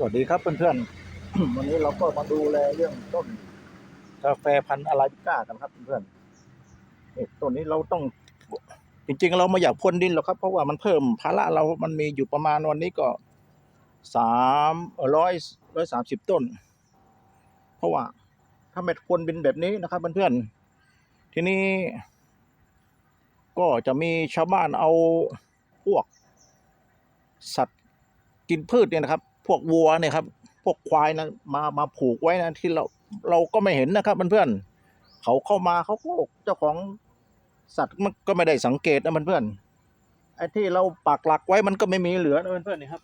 สวัสดีครับเพื่อนๆ วันนี้เราก็มาดูแลเรื่องต้นกาแฟพันธุ์อาราบิก้ากันครับเพื่อนๆนี่ต้นนี้เราต้อง จริง ๆ เราไม่อยากพ่นดินหรอกครับ เพราะว่ามันเพิ่มภาระเรา มันมีอยู่ประมาณวันนี้ก็สามร้อยร้อยสามสิบต้น เพราะว่าถ้าไม่พ่นดินแบบนี้นะครับเพื่อนๆ ทีนี้ ก็จะมีชาวบ้านเอาพวกสัตว์กินพืชเนี่ยนะครับ พวกวัวเนี่ยครับ พวกควายนะมามาผูกไว้นะที่เราเราก็ไม่เห็นนะครับเพื่อนๆเขาเข้ามาเขาก็เจ้าของสัตว์มันก็ไม่ได้สังเกตนะเพื่อนๆไอ้ที่เราปักหลักไว้มันก็ไม่มีเหลือนะเพื่อนๆนี่ครับ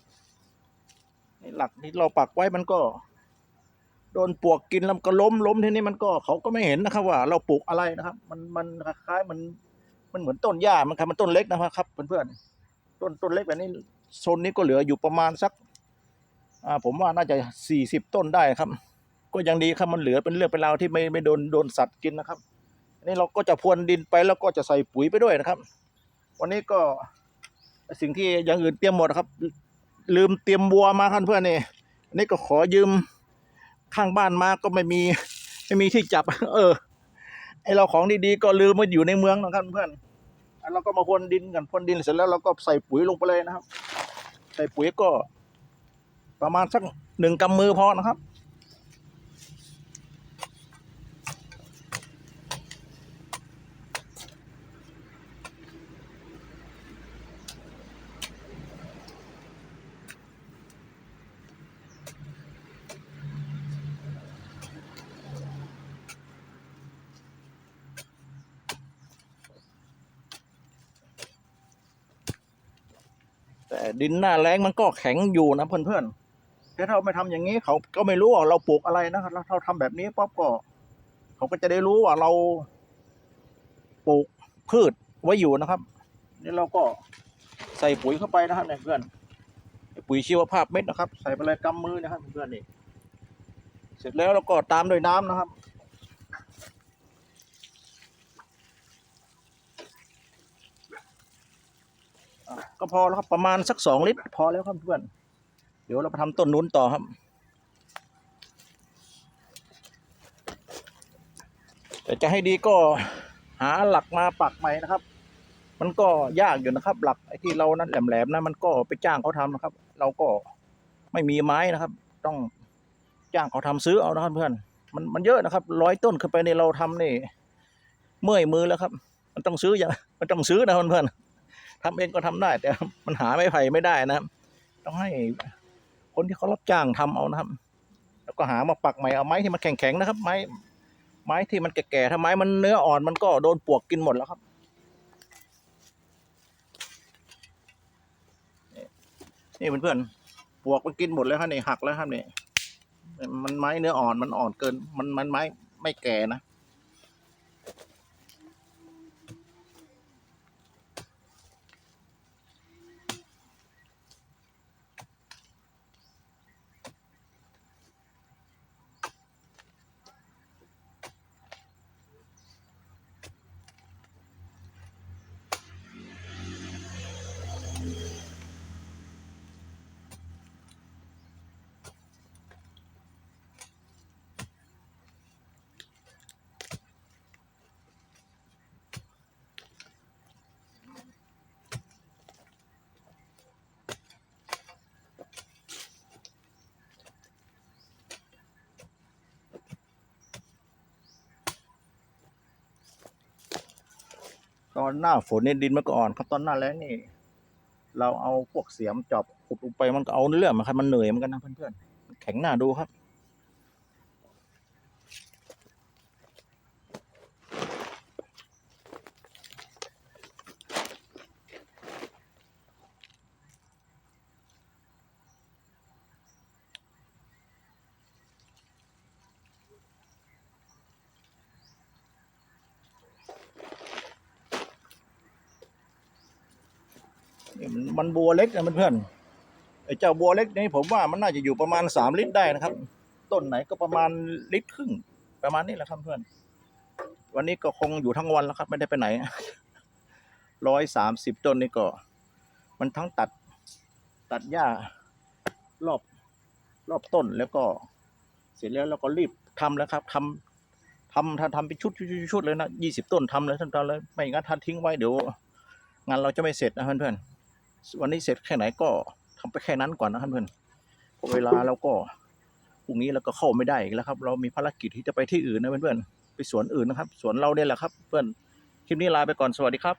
นี่หลักที่เราปักไว้มันก็ โดนปลวกกินแล้วก็ล้มล้มทีนี้มันก็เขาก็ไม่เห็นนะครับ ว่า เราปลูกอะไรนะครับ มันมันคล้ายมันมันเหมือนต้นหญ้ามันครับมันต้นเล็กนะครับเพื่อนๆต้นต้นเล็กแบบนี้โซนนี้ก็เหลืออยู่ประมาณสัก ผมว่าน่าจะสี่สิบต้นได้ครับ ก็ยังดีครับมันเหลือเป็นเรื่องเป็นราวที่ไม่ไม่โดนโดนสัตว์กินนะครับอันนี้เราก็จะพรวนดินไปแล้วก็จะใส่ปุ๋ยไปด้วยนะครับ วันนี้ก็สิ่งที่อย่างอื่นเตรียมหมดครับ ลืมเตรียมบัวมาครับเพื่อนนี่อันนี้ก็ขอยืมข้างบ้านมาก็ไม่มีไม่มีที่จับ เออไอเราของดีๆก็ลืมมาอยู่ในเมืองนะครับเพื่อนอะเราก็มาพรวนดินกันพรวนดินเสร็จแล้วเราก็ใส่ปุ๋ยลงไปเลยนะครับ ใส่ปุ๋ยก็ ประมาณสักหนึ่งกำมือพอนะครับ แต่ดินหน้าแรงมันก็แข็งอยู่นะเพื่อนๆ ถ้าเราไม่ทำอย่างนี้เขาก็ไม่รู้ว่าเราปลูกอะไรนะครับเราทำแบบนี้ป๊อบก็เขาก็จะได้รู้ว่าเราปลูกพืชไว้อยู่นะครับนี่เราก็ใส่ปุ๋ยเข้าไปนะครับเนี่ยเพื่อนปุ๋ยชีวภาพเม็ดนะครับ ใส่ไปเลยกำมือนะครับเพื่อนนี่เสร็จแล้วเราก็ตามด้วยน้ำนะครับ ก็พอแล้วครับประมาณสักสองลิตร พอแล้วครับเพื่อน เดี๋ยวเราไปทำต้นนู้นต่อครับ แต่จะให้ดีก็หาหลักมาปักใหม่นะครับ มันก็ยากอยู่นะครับ หลักไอ้ที่เรานั้นแหลมๆนะมันก็ไปจ้างเขาทำนะครับ เราก็ไม่มีไม้นะครับ ต้องจ้างเขาทำซื้อเอานะครับเพื่อนมันมันเยอะนะครับร้อยต้นขึ้นไปในเราทำนี่เมื่อยมือแล้วครับ มันต้องซื้ออย่างมันต้องซื้อนะเพื่อนๆทำเองก็ทำได้แต่มันหาไม้ไผ่ไม่ได้นะ ต้องให้ คนที่เขารับจ้างทำเอานะครับ แล้วก็หามาปักใหม่เอาไม้ที่มันแข็งๆนะครับ ไม้ ไม้ที่มันแก่ๆถ้าไม้มันเนื้ออ่อนมันก็โดนปลวกกินหมดแล้วครับนี่เพื่อนๆปลวกมันกินหมดแล้วครับนี่หักแล้วครับนี่มันไม้เนื้ออ่อนมันอ่อนเกิน มันมันไม้ไม่แก่นะ ตอนหน้าฝนเนี่ยดินมันก็อ่อนครับตอนหน้าแล้งนี่ เราเอาพวกเสียมจอบขุดลงไปมันก็เอาเรื่องมันครับมันเหนื่อยเหมือนกันนะเพื่อนๆแข็งหน้าดูครับ มันบัวเล็กนะเพื่อนไอ้เจ้าบัวเล็กนี่ผมว่ามันน่าจะอยู่ประมาณสามลิตรได้นะครับ ต้นไหนก็ประมาณลิตรครึ่ง ประมาณนี้แหละครับเพื่อน วันนี้ก็คงอยู่ทั้งวันแล้วครับ ไม่ได้ไปไหนร้อยสามสิบต้นนี่ก็ มันทั้งตัดตัดหญ้ารอบรอบต้นแล้วก็ เสร็จแล้วเราก็รีบทำแล้วครับทำทำทำทำเป็นชุดชุดชุดเลยนะยี่สิบต้นทำเลยท่านตอนเลยไม่งั้นท่านทิ้งไว้เดี๋ยวงานเราจะไม่เสร็จนะเพื่อนๆ วันนี้เสร็จแค่ไหนก็ทำไปแค่นั้นก่อนนะเพื่อนเพราะเวลาเราก็พรุ่งนี้เราก็เข้าไม่ได้อีกแล้วครับ เรามีภารกิจที่จะไปที่อื่นนะเพื่อนๆไปสวนอื่นนะครับ สวนเราเนี่ยแหละครับ เพื่อนคลิปนี้ลาไปก่อนสวัสดีครับ